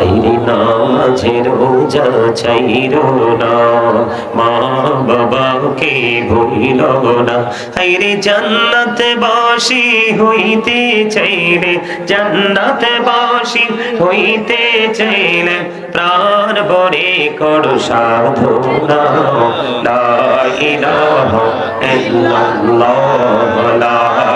এই চাইর না। মা বাবাকে ভুলিল না। হাইরে বাসি হইতে চাইলে, জান্নাতে বাসি হইতে চাইলে প্রাণ বরে করো সাধনা। লা ইলাহা ইল্লাল্লাহ, লা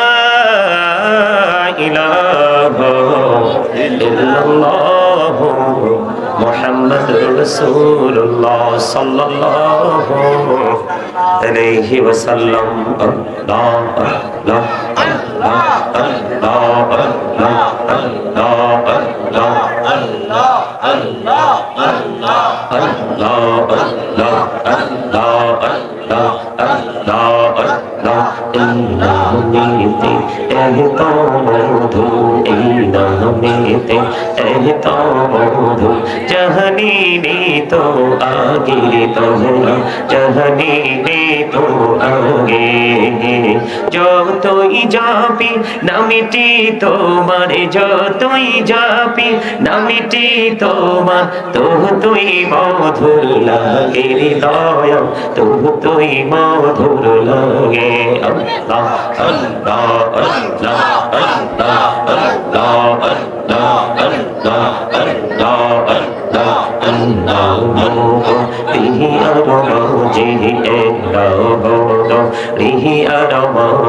রসুল্লাহ সাল্লাহি ওসাল্লাম Allah এত মধু জহনি নে তো আগে তোমরা জহনি নে তো আগে। যতই যাবি নামিটি তোমার, যতই যাবি নামিটি তোমার তো তুই মধুর লাগে, হৃদয় তো তুই মধুর লাগে। আল্লাহ আল্লাহ আল্লাহ আল্লাহ আল্লাহ আল্লাহ। da da da da da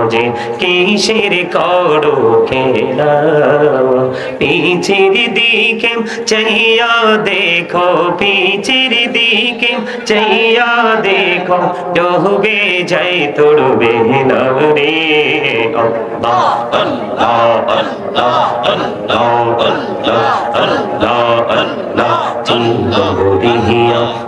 মাঝে কিসের করো খেলা পিছের দিকে চাইয়া দেখো পিছের দিকে চাইয়া দেখো ডুবে যাই তোর বেহনা রে আল্লাহ আল্লাহ আল্লাহ আল্লাহ আল্লাহ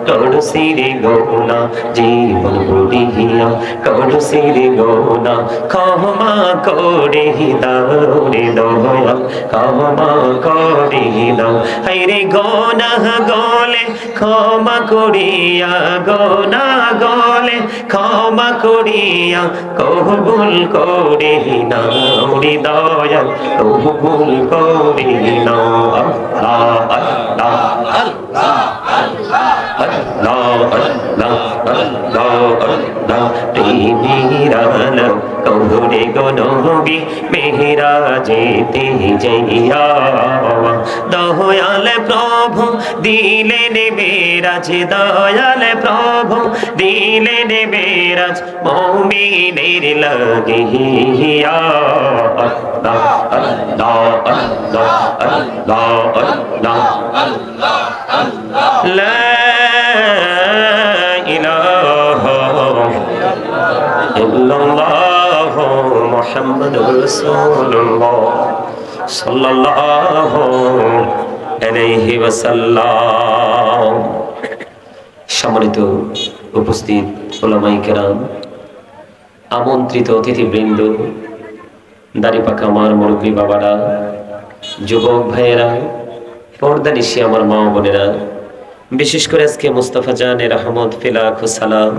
বুড়িয়া সিরে গোনা জীবন বুড়িয়া করু সিরে গোনা ক্ষমা করে দাওরে দয়া ক্ষমা করে দাও হাইরে গোনা গলে ক্ষমা করিয়া গোনা গলে ক্ষমা করিয়া কবুল করে নাও রে দয়া কবুল করে নাও আল্লাহ আল্লাহ আল্লাহ আল্লাহ আল্লাহ আল্লাহ আল্লাহ আল্লাহ প্রেমীর আলো কবরে গো নবী মেহরাজে তে যাইয়া দয়াল প্রভু, দিলেন মেরাজ, দয়াল প্রভু, দিলেন মেরাজ, মৌমিনের লাগে হিয়া। আল্লাহ محمد رسول الله صلى الله عليه وسلم সম্মানিত উপস্থিত ওলামাই কেরাম আমন্ত্রিত অতিথিবৃন্দ দাড়িপাকা আমার মুরব্বী বাবারা যুবক ভাইয়েরা পর্দা নিশি আমার মা বোনেরা বিশেষ করে আজকে মুস্তাফা জানের আহমদ ফিলাক সালাম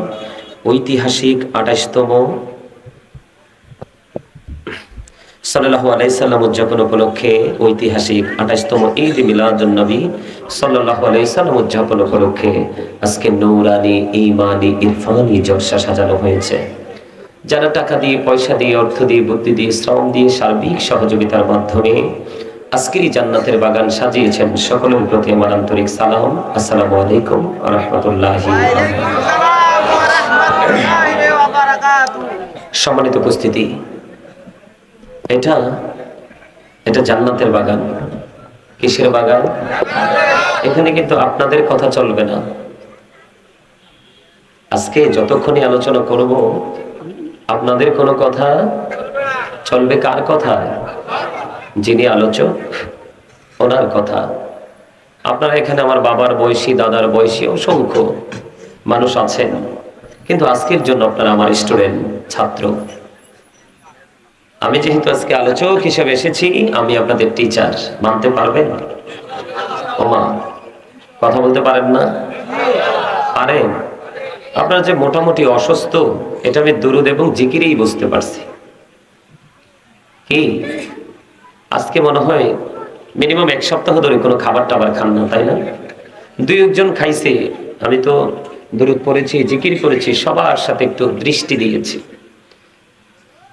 ঐতিহাসিক আঠাশতম সাল্লাহু আলাইসাল্লাম উদযাপন উপলক্ষে ঐতিহাসিক আঠাশতম ঈদ মিলাদ নবী সাল্লাহু আলাইসাল্লাম উদযাপন উপলক্ষে আজকে নৌরানি ইমানি ইরফানি জলসা সাজানো হয়েছে। যারা টাকা দিয়ে, পয়সা দিয়ে, অর্থ দিয়ে, বুদ্ধি দিয়ে, শ্রম দিয়ে সার্বিক সহযোগিতার মাধ্যমে আজকের এই জান্নাতের বাগান সাজিয়েছেন, সকলের প্রতি আমার আন্তরিক সালাম। আসসালামু আলাইকুম রহমতুল্লাহ সম্মানিত উপস্থিতি এটা এটা জান্নাতের বাগান। কিসের বাগান? এখানে কিন্তু আপনাদের কথা চলবে না। আজকে যতক্ষণই আলোচনা করব, আপনাদের কোনো কথা চলবে কার কথা? যিনি আলোচক, ওনার কথা। আপনারা এখানে আমার বাবার বয়সী, দাদার বয়সী অসংখ্য মানুষ আছেন। কিন্তু আজকের জন্য আপনারা আমার স্টুডেন্ট, ছাত্র। আমি যেহেতু আজকে আলোচক হিসেবে এসেছি, আমি আপনাদের টিচার মানতে পারবেন? ওমা, কথা বলতে পারেন না? পারেন। আপনারা যে মোটামুটি অসুস্থ, এটা আমি দুরুদ এবং জিকিরেই বুঝতে পারছি। কি? আজকে মনে হয় মিনিমাম এক সপ্তাহ ধরে কোনো খাবার টাবার খান না, তাই না? দুই একজন খাইছে, আমি তো দূরত পড়েছি, জিকির করেছি, সবার সাথে একটু দৃষ্টি দিয়েছি।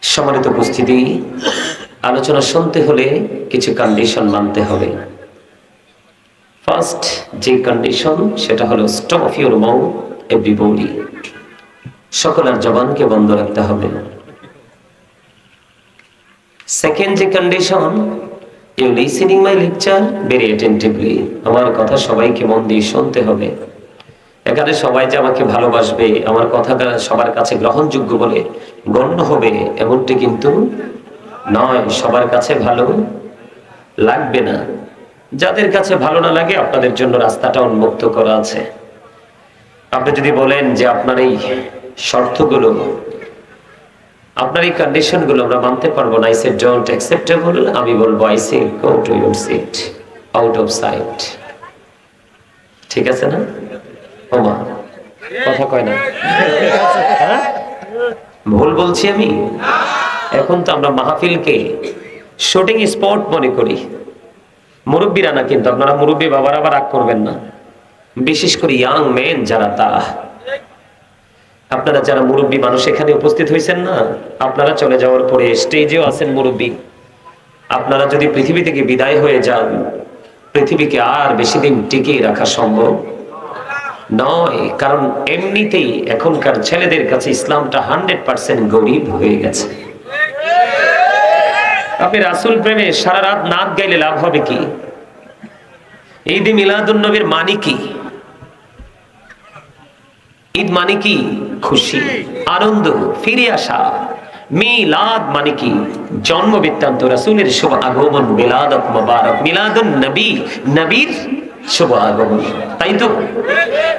সম্মানিত উপস্থিতি, আলোচনা শুনতে হলে কিছু কন্ডিশন মানতে হবে। ফার্স্ট যে কন্ডিশন সেটা হলো স্টপ ইউর মাউথ এভরিবডি সকলের জবানকে বন্ধ রাখতে হবে। সেকেন্ড যে condition you listening my lecture very attentively আমার কথা সবাইকে মন দিয়ে শুনতে হবে। এখানে সবাই যে আমাকে ভালোবাসবে, আমার কথাটা সবার কাছে গ্রহণযোগ্য বলে গণ্য হবে এমনটি কিন্তু নয়। সবার কাছে ভালো লাগবে না। যাদের কাছে ভালো না লাগে, আপনাদের জন্য রাস্তাটা উন্মুক্ত করা আছে। আপনি যদি বলেন যে আপনার এই শর্তগুলো, আপনার এই কন্ডিশনগুলো আমরা মানতে পারব না আইসে ডোন্ট অ্যাকসেপ্টেবল আমি বলব I say go to your seat out of sight ঠিক আছে না? ওমা কথা কয় না। হ্যাঁ? ভুল বলছি আমি? এখন তো আমরা মাহফিলকে শুটিং স্পট মনে করি। মুরব্বীরা না কিন্তু, আপনারা মুরব্বী বাবার আবার রাগ করবেন না। বিশেষ করে ইয়াং মেন যারা তারা আপনারা যারা মুরব্বী মানুষ এখানে উপস্থিত হয়েছেন না, আপনারা চলে যাওয়ার পরে স্টেজেও আছেন মুরব্বী। আপনারা যদি পৃথিবী থেকে বিদায় হয়ে যান, পৃথিবীকে আর বেশি দিন টিকিয়ে রাখা সম্ভব। নয়, কারণ এমনিতেই এখনকার ছেলেদের কাছে ইসলামটা হান্ড্রেড পার্সেন্ট গরিব হয়ে গেছে। আপনি রাসুল প্রেমে সারা রাত নাচ গাইলে লাভ হবে কি? ঈদ মিলাদুন নবীর মানে কি? ঈদ মানে কি? খুশি, আনন্দ, ফিরে আসা। মিলাদ মানে কি? জন্ম বৃত্তান্ত রাসূলের শুভ আগমন মিলাদ মুবারক, মিলাদুন নবী, নবীর শুভ আগমন তাই তো?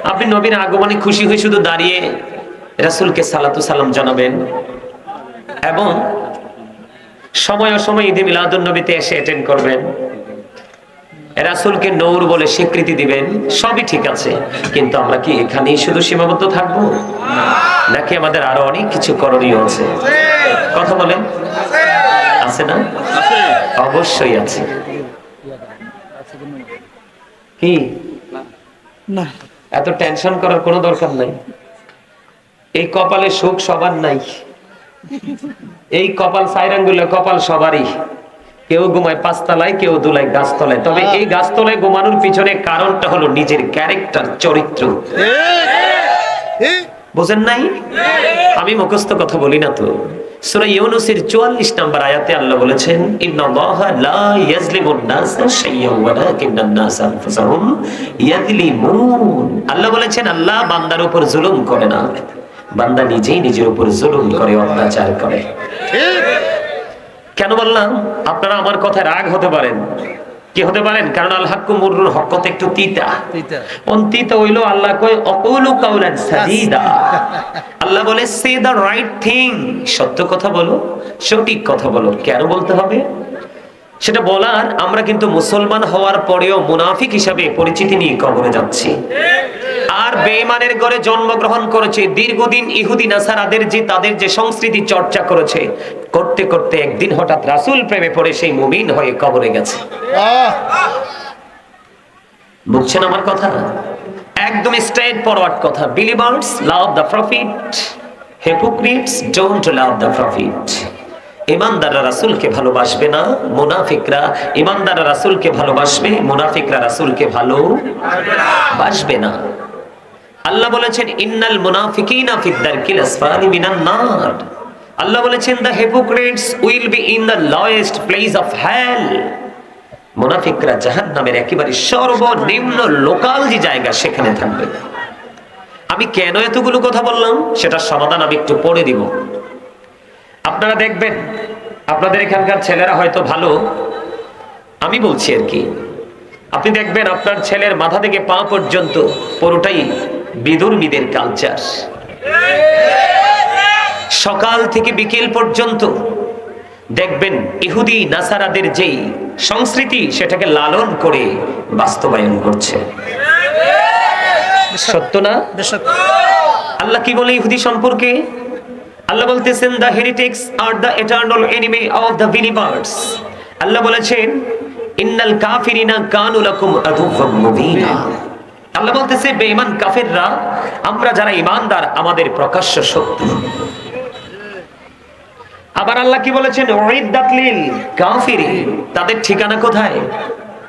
আপনি নবীর আগমনে খুশি হয়ে শুধু দাঁড়িয়ে রাসূলকে সালাতু সালাম জানাবেন এবং সময় অসময় ঈদে মিলাদুন নবীতে এসে অ্যাটেন্ড করবেন। রাসুলকে নৌর বলে স্বীকৃতি দিবেন সবই ঠিক আছে। কিন্তু আমরা কি এখানেই শুধু সীমাবদ্ধ থাকব? নাকি আমাদের আরও অনেক কিছু করণীয় আছে? কথা বলেন। আছে না? অবশ্যই আছে। কি? না। এত টেনশন করার কোনো দরকার নাই। এই কপালে সুখ সবার নাই। এই কপাল সাইরাঙ্গুলে কপাল সবারই। কেউ ঘুমায় পাঁচতলায় কেউ দুলায় গাছতলায়। তবে এই গাছতলায় ঘুমানোর পিছনে কারণটা হলো নিজের ক্যারেক্টার চরিত্র। বুঝেন নাই? আমি মুখস্থ কথা বলি না তো। সূরা ইউনুসের 44 নম্বর আয়াতে আল্লাহ বলেছেন ইন্নাল্লাহা লা ইয়াজলিমুন নাসা ওয়ালাকিন্নান নাসা আনফুসাহুম ইয়াজলিমুন আল্লাহ বলেছেন আল্লাহ বান্দার উপর জুলুম করে না। বান্দা নিজেই নিজের উপর জুলুম করে অত্যাচার করে। কেন বললাম? আপনারা আমার কথায় রাগ হতে পারেন। কি হতে পারেন কারণ আল হাক্কু মুররুল হক কত একটু তিতা। কোন তিতা হইল আল্লাহ কয় অকুলু কাউলান সাদিদা। আল্লাহ বলে সে দা রাইট থিং সত্য কথা বলো সঠিক কথা বলো কেন বলতে হবে? সেটা বলার আমরা কিন্তু মুসলমান হওয়ার পরেও মুনাফিক হিসাবে পরিচিতি নিয়ে কবরে যাচ্ছি। আর বেঈমানের ঘরে জন্মগ্রহণ করেছে দীর্ঘদিন ইহুদি নাসারাদের যে তাদের যে সংস্কৃতি চর্চা করেছে করতে করতে একদিন হঠাৎ রাসূল প্রেমে পড়ে সেই মুমিন হয়ে কবরে গেছে। বুঝছেন আমার কথা? একদম স্ট্রেট ফরওয়ার্ড কথা। Believers love the prophet hypocrites don't love the prophet ইমানদাররা রাসূলকে ভালোবাসবে না, মুনাফিকরা, ইমানদাররা রাসূলকে ভালোবাসবে, মুনাফিকরা রাসূলকে ভালো বাসবে না। আল্লাহ বলেছেন, ইন্নাল মুনাফিকিনা ফিদ দারকিল আসফালি মিনান নার। আল্লাহ বলেছেন, the hypocrites will be in the lowest place of hell মুনাফিকরা জাহান্নামের একেবারে সর্বনিম্ন লোকাল যে জায়গা সেখানে থাকবে। আমি কেন এতগুলো কথা বললাম? সেটার সমাধান আমি একটু পড়ে দিব। আপনারা দেখবেন আপনাদের এখানকার ছেলেরা হয়তো ভালো। আমি বলছি আর কি আপনি দেখবেন আপনার ছেলের মাথা থেকে পা পর্যন্ত পুরোটাই বিদুর্মীদের কালচার সকাল থেকে বিকেল পর্যন্ত দেখবেন ইহুদি নাসারাদের যেই সংস্কৃতি সেটাকে লালন করে বাস্তবায়ন করছে। সত্য না? আল্লাহ কি বলে ইহুদি সম্পর্কে? আল্লাহ বলতেছেন the heretics R the eternal enemy of the believers আল্লাহ বলেছেন, ইন্নাল কাফিরিনা কানু লাকুম আদুওয়াম মুবিনা। আল্লাহ বলতেছে, বেঈমান কাফেররা, আমরা যারা ঈমানদার, আমাদের প্রকাশ্য শত্রু। আবার আল্লাহ কি বলেছেন উইদ্দাত লিল কাফিরিন। তাদের ঠিকানা কোথায়?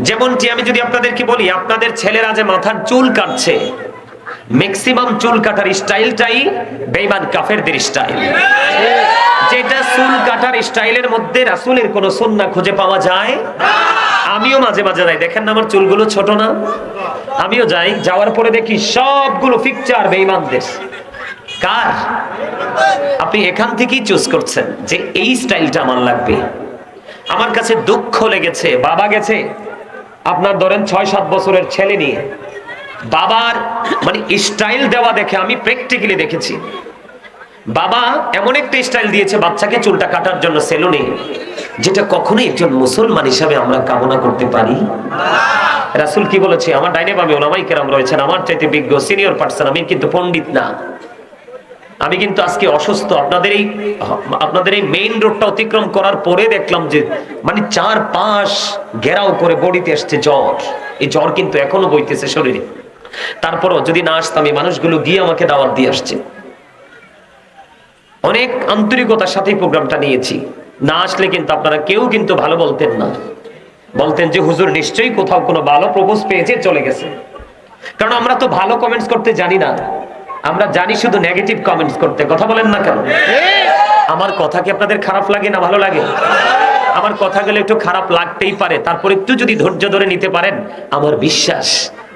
যেমনটি আমি যদি আপনাদেরকে বলি, আপনাদের ছেলেরা যে মাথার চুল কাটছে ম্যাক্সিমাম চুল কাটার স্টাইলটাই বেঈমান কাফেরদের স্টাইল। যেটা চুল কাটার স্টাইলের মধ্যে রাসূলের কোন সুন্নাহ খুঁজে পাওয়া যায়? আমিও মাঝে মাঝে যাই। দেখেন না আমার চুলগুলো ছোট না? আমিও যাই। যাওয়ার পরে দেখি সবগুলো পিকচার বেঈমানদের। কার? আপনি এখান থেকেই চুজ করছেন যে এই স্টাইলটা আমার লাগবে। আমার কাছে দুঃখ লেগেছে, বাবা গেছে। আপনার ধরেন ছয় সাত বছরের ছেলে নিয়ে বাবার মানে স্টাইল দেওয়া দেখে আমি প্র্যাকটিক্যালি দেখেছি। বাবা এমন একটা স্টাইল দিয়েছে, বাচ্চাকে চুলটা কাটার জন্য সেলুনে, যেটা কখনোই একজন মুসলমান হিসাবে আমরা কামনা করতে পারি। রাসুল কি বলেছে? আমার ডাইনে বামে ওলামাই কেরাম রয়েছেন, আমার চাইতে বিজ্ঞ সিনিয়র পার্সন আমি কিন্তু পণ্ডিত না। আমি কিন্তু আজকে অসুস্থ। আপনাদের এই আপনাদের এই মেইন রোডটা অতিক্রম করার পরে দেখলাম যে মানে চার পাঁচ ঘেরাও করে বডিতে আসছে জ্বর। এই জ্বর কিন্তু এখনও বইতেছে শরীরে। তারপরও যদি না আসতাম, এই মানুষগুলো গিয়ে আমাকে দাওয়াত দিয়ে আসছে। অনেক আন্তরিকতার সাথে প্রোগ্রামটা নিয়েছি। না আসলে কিন্তু আপনারা কেউ কিন্তু ভালো বলতেন না। বলতেন যে, হুজুর, নিশ্চয়ই কোথাও কোনো ভালো প্রপোজ পেয়েছে, চলে গেছে। কারণ আমরা তো ভালো কমেন্টস করতে জানি না। আমরা জানি শুধু নেগেটিভ কমেন্টস করতে কথা বলেন না কেন? আমার কথা কি আপনাদের খারাপ লাগে না ভালো লাগে? আমার কথা গেলে একটু খারাপ লাগতেই পারে তারপর একটু যদি ধৈর্য ধরে নিতে পারেন আমার বিশ্বাস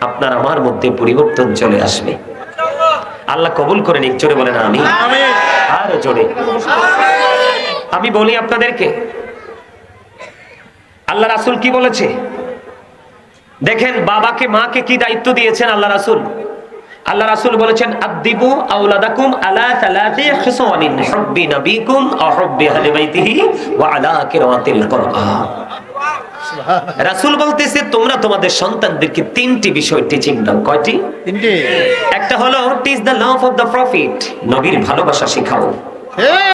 আপনার আমার মধ্যে পরিবর্তন চলে আসবে। আল্লাহ কবুল করে নিক জোরে বলেন আমি আর জোরে। আমি বলি আপনাদেরকে আল্লাহ রাসূল কি বলেছে? দেখেন বাবাকে মাকে কি দায়িত্ব দিয়েছেন আল্লাহ রাসূল? আল্লাহ রাসুল বলেছেন আদিবু আউলাদাকুম আলা সালাতি খিসওয়ানিন হুব্বি নবিকুম আও হুব্বি আহলি বাইতিহি ওয়া আলা কিরাতিল কুরআন। রাসুল বলতেছে তোমরা তোমাদের সন্তানদেরকে তিনটি বিষয় টিচিং দাও। কয়টি? তিনটি। একটা হলো teach the love of the prophet নবীর ভালোবাসা শেখাও।